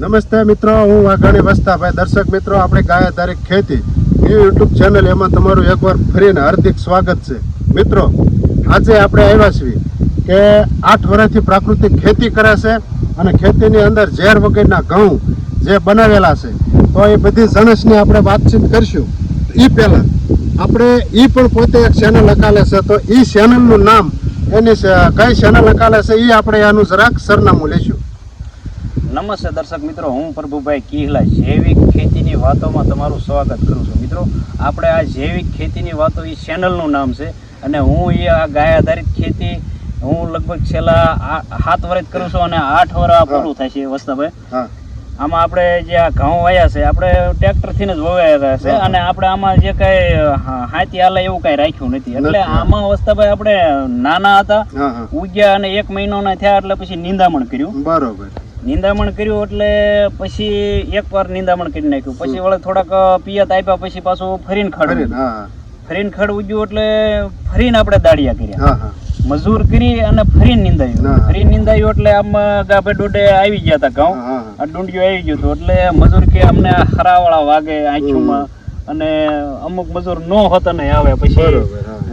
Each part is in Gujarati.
નમસ્તે મિત્રો, હું વાઘાણી વસ્તાભાઈ. દર્શક મિત્રો, આપણે ગાય તારીખ ખેતી. ન્યૂ યુટ્યુબ ચેનલ એમાં તમારું એકવાર ફરીને હાર્દિક સ્વાગત છે. મિત્રો, આજે આપણે આવ્યા છીએ કે આઠ વર્ષથી પ્રાકૃતિક ખેતી કરે છે અને ખેતીની અંદર ઝેર વગરના ઘઉં જે બનાવેલા છે, તો એ બધી જણસની આપણે વાતચીત કરીશું. એ પહેલાં, આપણે એ પણ પોતે એક ચેનલ અકાલે છે, તો એ ચેનલનું નામ એની કઈ ચેનલ અકાલે છે એ આપણે એનું જરાક સરનામું લઈશું. નમસ્તે દર્શક મિત્રો હું પ્રભુભાઈ કિહલા જૈવિક ખેતીની વાતોમાં તમારું સ્વાગત કરું છું. મિત્રો આપણે આ જૈવિક ખેતીની વાતો એ ચેનલનું નામ છે અને હું એ આ ગાય આધારિત ખેતી હું લગભગ છેલ્લા સાત વર્ષ કરું છું અને આઠ વર્ષ પૂરું થાય છે વસ્તાભાઈ આમાં આપણે જે આ ઘઉં વાયા છે આપણે ટ્રેક્ટરથી જ વવાયા છે અને આપણે આમાં જે કઈ હાથી હાલે એવું કઈ રાખ્યું નથી. એટલે આમાં વસ્તાભાઈ આપણે નાના હતા ઉગ્યા અને એક મહિનો ના થયા એટલે પછી નિંદામણ કર્યું. બરોબર. નિંદામણ કર્યું એટલે પછી એક વાર નિંદામણ કરી નાખ્યું. પછી વળે થોડાક પિયત આપ્યા પછી પાછું ફરીને ખડ. ફરીને, ખડ ઉગ્યું એટલે ફરીને આપણે દાડિયા કર્યા. મજૂર કરી અને ફરીને નિંદાયું. ફરીને નિંદાયું એટલે આમ ગાભે ડોડે આવી ગયા હતા ઘઉં. આ ડુંડિયું આવી ગયું હતું એટલે મજૂર કે અમને હરાવાળા વાગે આંખીમાં અને અમુક મજૂર નો હોતા ને આવે પછી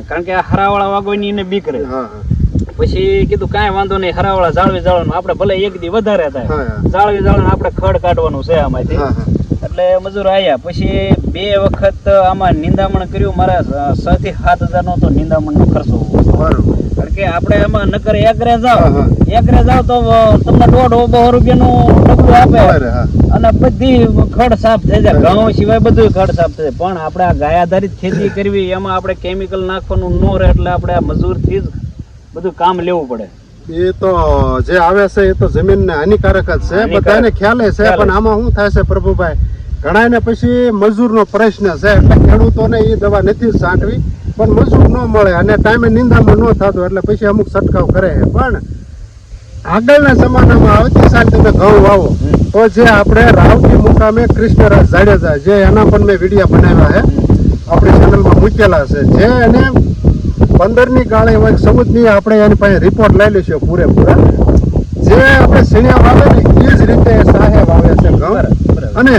કારણ કે આ હરાવાળા વાગવાની એને બીક રહે. પછી કીધું કાંઈ વાંધો નહીં હરાવાળા જાળવી જાળવાનું. આપણે ભલે એક દી વધારે થાય. જાળવી જાળવાનું આપણે ખડ કાઢવાનું છે આમાંથી. એટલે મજૂર આવ્યા પછી બે વખત આમાં નિંદામણ કર્યું. મારા છ થી સાત હજાર નો તો નિંદામણ નો ખર્ચો કારણ કે આપણે એમાં નકર એકરે જાવ. એકરે જાવ તો તમને દોઢ બહો રૂપિયાનું ડબલું આપે. અને બધી ખડ સાફ થઈ જાય. ઘઉં સિવાય બધું ખડ સાફ થઈ જાય. પણ આપણે આ ગાય આધારિત ખેતી કરવી એમાં આપણે કેમિકલ નાખવાનું ન રહે એટલે આપણે આ મજૂરથી જ બધું કામ લેવું પડે. એ તો જે આવે છે એ તો જમીનને હાનિકારક જ છે. બધાને ખ્યાલ છે પણ આમાં શું થાય છે પ્રભુભાઈ? ઘણાને પછી મજૂરનો પ્રશ્ન છે. એટલે ખેડૂતોને એ દવા નથી છાંટવી પણ મજૂર ન મળે અને ટાઈમે નિંદામાં ન થતું એટલે પછી અમુક છંટકાવ કરે છે. પણ આગળના જમાનામાં આવતી સાલ તમે ઘઉં વાવો તો જે આપણે રાવતી મુકામે કૃષ્ણરાજ જાડેજા જે એના પણ મેં વિડીયા બનાવ્યા છે આપણી ચેનલમાં મૂકેલા છે. જે એને પંદરની ગાળે હોય ચૌદની આપણે એની પાસે રિપોર્ટ લઈ લઈશું પૂરેપૂરા. જે આપણે સીણિયા વાવે ને એ જ રીતે સાહેબ આવે છે ઘઉં. અને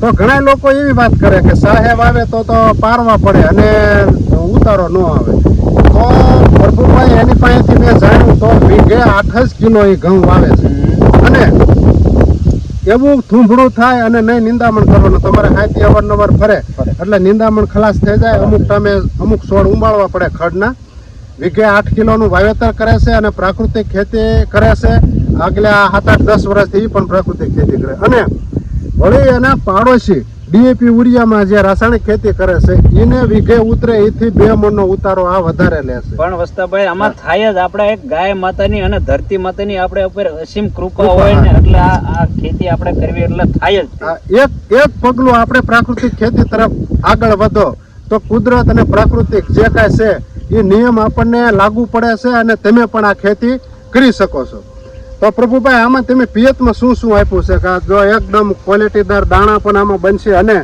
તો ઘણા લોકો એવી વાત કરે કે સાહેબ આવે તો તો પારવા પડે અને ઉતારો ન આવે. તો પ્રભુભાઈ એની પાસેથી મેં જાણ્યું તો વીઘે આઠ જ કિલો એ ઘઉં વાવે છે. એવું થૂંભડું થાય અને નહીં નિંદામણ કરવાનું. તમારે હાથી અવારનવાર ફરે. એટલે નિંદામણ ખલાસ થઈ જાય. અમુક ટાઈમે અમુક છોડ ઉંબાળવા પડે ખડના. વીઘે આઠ કિલોનું વાવેતર કરે છે અને પ્રાકૃતિક ખેતી કરે છે. આગલા સાત આઠ દસ વર્ષથી પણ પ્રાકૃતિક ખેતી કરે. અને વળી એના પાડોશી ડીએપી ઉરિયામાં જે રાસાયણિક ખેતી કરે છે એને વીઘે ઉતરે એથી બે મણનો ઉતારો આ વધારે લે છે. પણ વસ્તાભાઈ આમાં થાય જ આપણે એક ગાય માતાની અને ધરતી માતાની આપણે ઉપર અસીમ કૃપા હોય ને એટલે આ આ ખેતી આપણે કરવી એટલે થાય જ. એક એક પગલું આપણે પ્રાકૃતિક ખેતી તરફ આગળ વધો તો કુદરત અને પ્રાકૃતિક જે કાંઈ છે એ નિયમ આપણને લાગુ પડે છે અને તમે પણ આ ખેતી કરી શકો છો. તો પ્રભુભાઈ આમાં તમે પિયતમાં શું શું આપ્યું છે? કે જો એકદમ ક્વોલિટીદાર દાણા પણ આમાં બનશે અને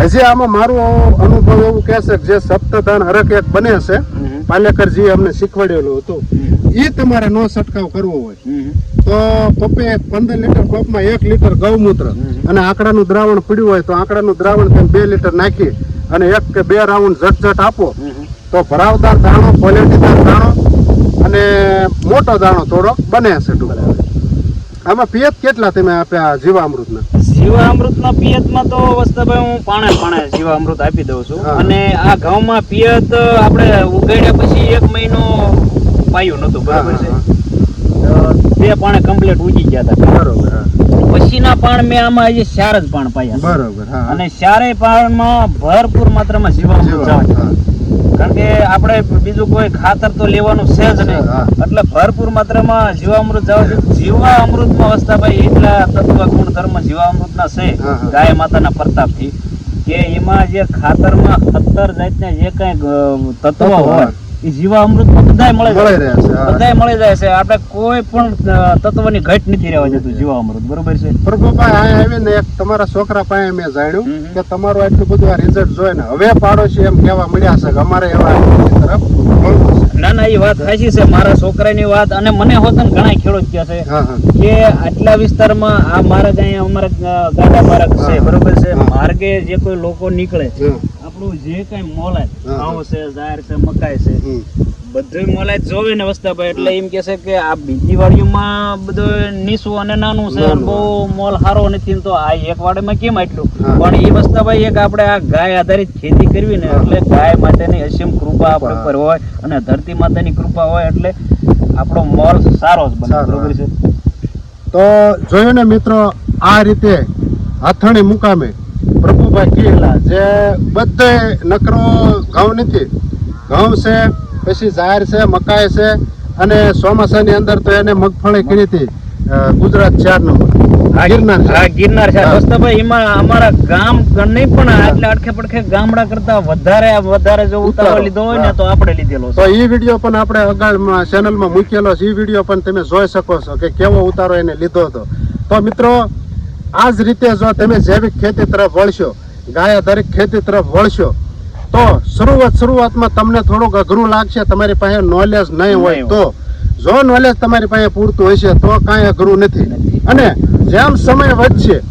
હજી આમાં મારો અનુભવ એવું કહે છે કે જે સપ્તદાન હરક એક બને છે પાલેકરજી અમને શીખવાડેલું હતું. એ તમારે નો છંટકાવ કરવો હોય. તો પપ્પે પંદર લીટર પપમાં એક લીટર ગૌમૂત્ર અને આંકડાનું દ્રાવણ પડ્યું હોય તો આંકડાનું દ્રાવણ તમે બે લીટર નાખી અને એક કે બે રાઉન્ડ ઝટઝટ આપો. તો ભરાવદાર દાણો ક્વોલિટીદાર દાણો અને મોટો દાણો થોડો બને છે ટૂંકમાં. આમાં પિયત કેટલા તમે આપ્યા જીવામૃતના? જીવામૃતના પિયતમાં તો વસ્તભાઈ હું પાણે પાણે જીવામૃત આપી દઉં છું. અને આ ઘઉંમાં પિયત આપણે ઉગાડ્યા પછી એક મહિનો પાયું નતું બરાબર છે? બે પાણે કમ્પ્લીટ ઉગી ગયા હતા. બરોબર પછીના પાણ મેં આમાં હજી ચાર જ પાણ પાયા બરોબર અને ચારેય પાણમાં ભરપૂર માત્રામાં જીવામૃત. કારણ કે આપણે બીજું કોઈ ખાતર તો લેવાનું છે જ નહીં. એટલે ભરપૂર માત્રામાં જીવામૃત જવા માં વસતા વસ્તાભાઈ એટલા તત્વ ગુણધર્મ જીવામૃતના છે ના છે ગાય માતાના પ્રતાપથી કે એમાં જે ખાતરમાં સત્તર જાતના જે કઈ તત્વ હોય. એ જીવા અમૃત બધાય મળે મળી છે. છે બધાય મળી જાય છે. આપણે કોઈ પણ તત્વની ઘટ નથી રહેવા જતું જીવા અમૃત બરોબર છે? પ્રભુભાઈ આ આવીને એક તમારા છોકરા પાસે મેં જાણ્યું. કે તમારું આટલું બધું આ રિઝલ્ટ જોઈને હવે પાડોશી એમ કહેવા મળ્યા છે કે અમારે એવા તરફ ના ના એ વાત સાચી છે. મારા છોકરાની વાત અને મને હોતન ઘણા ખેડૂત કહે છે કે આટલા વિસ્તારમાં આ મારા અહીંયા અમારા ગાડા માર્ગ છે. બરોબર છે? માર્ગે જે કોઈ લોકો નીકળે હમ, આપણું જે કઈ મોલાય. ઘઉં છે ઝાર છે મકાઈ છે. બધું મોલાય જોવે ને વસ્તાભાઈ. એટલે એમ કે છે કે આ બીજી વાડીઓમાં બધું નીસું અને નાનું છે બહુ મોલ સારો નથી તો આ એક વાડીમાં કેમ આટલું? પણ એ વસ્તાભાઈ એક આપણે આ ગાય આધારિત ખેતી કરવી ને એટલે ગાય માટેની અસીમ કૃપા આપણી પર હોય અને ધરતી માતાની કૃપા હોય એટલે આપણો મોલ સારો જ બને બરોબર છે? તો જોયું ને મિત્રો આ રીતે હાથણી મુકામે પ્રભુભાઈ કીલા જે બધે નકરો ઘઉં નથી. ઘઉં છે પછી જાહેર છે મકાઈ છે અને ચોમાસાની અંદર તો એને મગફળી કરી હતી ગુજરાત ચાર ગિરનાર છે. હા ગિરનાર છે. હા. દોસ્તાભાઈ એમાં અમારા ગામ નહીં પણ આટલે અડખે પડખે ગામડા કરતા વધારે વધારે જો ઉતારો ઉતારો. લીધો હોય ને તો આપણે લીધેલો તો એ વીડિયો પણ આપણે અગાઉ ચેનલમાં મૂકેલો છે. એ વીડિયો પણ તમે જોઈ શકો છો કે કેવો ઉતારો એને લીધો હતો. તો મિત્રો આ જ રીતે જો તમે જૈવિક ખેતી તરફ વળશો ગાય આધારિત ખેતી તરફ વળશો તો શરૂઆત શરૂઆતમાં તમને થોડુંક અઘરું લાગશે તમારી પાસે નોલેજ નહીં હોય તો. જો નોલેજ તમારી પાસે પૂરતું હશે તો કાંઈ અઘરું નથી. નથી. અને જેમ સમય વધશે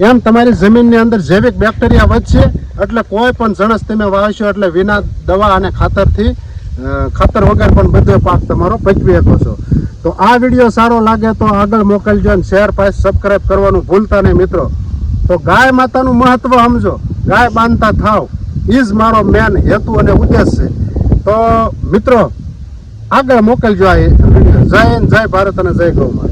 એમ તમારી જમીનની અંદર જૈવિક બેક્ટેરિયા વધશે એટલે કોઈ પણ જણસ તમે વાવશો એટલે વિના દવા અને ખાતરથી ખાતર વગર પણ બધો પાક તમારો પચવી શકો છો. તો આ વીડિયો સારો લાગે તો આગળ મોકલજો અને શેર પાસે સબસ્ક્રાઈબ કરવાનું ભૂલતા નહીં મિત્રો. તો ગાય માતાનું મહત્વ સમજો. ગાય બાંધતા થાવ. એ મારો મેન હેતુ અને ઉદ્દેશ છે. તો મિત્રો, આગળ મોકલજો આ વીડિયો. જય હિન્દ, જય ભારત અને જય ગૌ